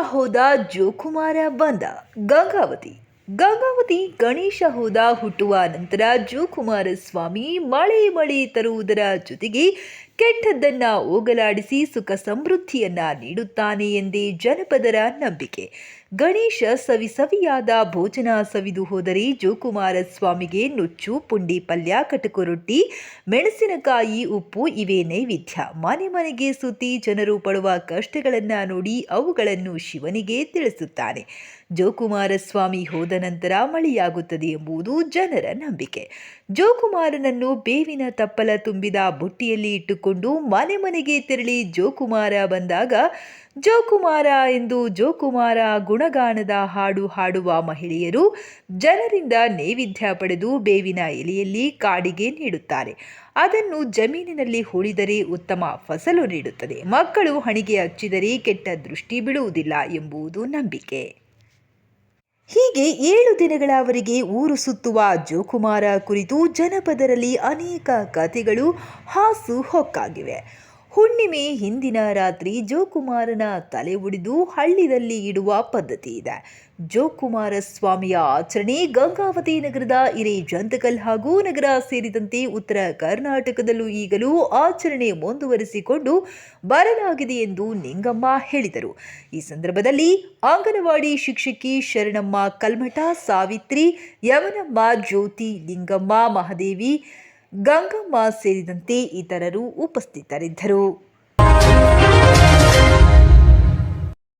ಹೋದ ಜೋಕುಮಾರ ಬಂದ. ಗಂಗಾವತಿ. ಗಂಗಾವತಿ ಗಣೇಶ ಹೋದ ಹುಟ್ಟುವ ನಂತರ ಜೋಕುಮಾರ ಸ್ವಾಮಿ ಮಳೆ ಮಳೆ ತರುವುದರ ಜೊತೆಗೆ ಕೆಟ್ಟದ್ದನ್ನ ಹೋಗಲಾಡಿಸಿ ಸುಖ ಸಮೃದ್ಧಿಯನ್ನ ನೀಡುತ್ತಾನೆ ಎಂದೇ ಜನಪದರ ನಂಬಿಕೆ. ಗಣೇಶ ಸವಿ ಸವಿಯಾದ ಭೋಜನ ಸವಿದು ಹೋದರೆ ಜೋಕುಮಾರ ಸ್ವಾಮಿಗೆ ನುಚ್ಚು, ಪುಂಡಿ, ಪಲ್ಯ, ಕಟಕು ರೊಟ್ಟಿ, ಮೆಣಸಿನಕಾಯಿ, ಉಪ್ಪು ಇವೇ ನೈವೇದ್ಯ. ಮನೆ ಮನೆಗೆ ಸುತ್ತಿ ಜನರು ಪಡುವ ಕಷ್ಟಗಳನ್ನು ನೋಡಿ ಅವುಗಳನ್ನು ಶಿವನಿಗೆ ತಿಳಿಸುತ್ತಾನೆ. ಜೋಕುಮಾರ ಸ್ವಾಮಿ ಹೋದ ನಂತರ ಮಳೆಯಾಗುತ್ತದೆ ಎಂಬುದು ಜನರ ನಂಬಿಕೆ. ಜೋಕುಮಾರನನ್ನು ಬೇವಿನ ತಪ್ಪಲ ತುಂಬಿದ ಬುಟ್ಟಿಯಲ್ಲಿ ಇಟ್ಟುಕೊಂಡು ಮನೆ ಮನೆಗೆ ತೆರಳಿ ಜೋಕುಮಾರ ಬಂದಾಗ, ಜೋಕುಮಾರ ಎಂದು ಜೋಕುಮಾರ ಗುಣಗಾನದ ಹಾಡು ಹಾಡುವ ಮಹಿಳೆಯರು ಜನರಿಂದ ನೈವೇದ್ಯ ಪಡೆದು ಬೇವಿನ ಎಲೆಯಲ್ಲಿ ಕಾಡಿಗೆ ನೀಡುತ್ತಾರೆ. ಅದನ್ನು ಜಮೀನಿನಲ್ಲಿ ಹೂಳಿದರೆ ಉತ್ತಮ ಫಸಲು ನೀಡುತ್ತದೆ. ಮಕ್ಕಳು ಹಣಿಗೆ ಹಚ್ಚಿದರೆ ಕೆಟ್ಟ ದೃಷ್ಟಿ ಬಿಡುವುದಿಲ್ಲ ಎಂಬುದು ನಂಬಿಕೆ. ಹೀಗೆ ಏಳು ದಿನಗಳವರೆಗೆ ಊರು ಸುತ್ತುವ ಜೋಕುಮಾರ ಕುರಿತು ಜನಪದರಲ್ಲಿ ಅನೇಕ ಕಥೆಗಳು ಹಾಸು ಹೊಕ್ಕಾಗಿವೆ. ಹುಣ್ಣಿಮೆ ಹಿಂದಿನ ರಾತ್ರಿ ಜೋಕುಮಾರನ ತಲೆ ಒಡಿದು ಹಳ್ಳಿದಲ್ಲಿ ಇಡುವ ಪದ್ಧತಿ ಇದೆ. ಜೋಕುಮಾರ ಸ್ವಾಮಿಯ ಆಚರಣೆ ಗಂಗಾವತಿ ನಗರದ ಹಿರೇಜಂತಕಲ್ ಹಾಗೂ ನಗರ ಸೇರಿದಂತೆ ಉತ್ತರ ಕರ್ನಾಟಕದಲ್ಲೂ ಈಗಲೂ ಆಚರಣೆ ಮುಂದುವರಿಸಿಕೊಂಡು ಬರಲಾಗಿದೆ ಎಂದು ನಿಂಗಮ್ಮ ಹೇಳಿದರು. ಈ ಸಂದರ್ಭದಲ್ಲಿ ಅಂಗನವಾಡಿ ಶಿಕ್ಷಕಿ ಶರಣಮ್ಮ ಕಲ್ಮಠ, ಸಾವಿತ್ರಿ ಯವನಮ್ಮ ಜ್ಯೋತಿ, ಲಿಂಗಮ್ಮ, ಮಹಾದೇವಿ ಗಂಗಮ್ಮ ಸೇರಿದಂತೆ ಇತರರು ಉಪಸ್ಥಿತರಿದ್ದರು.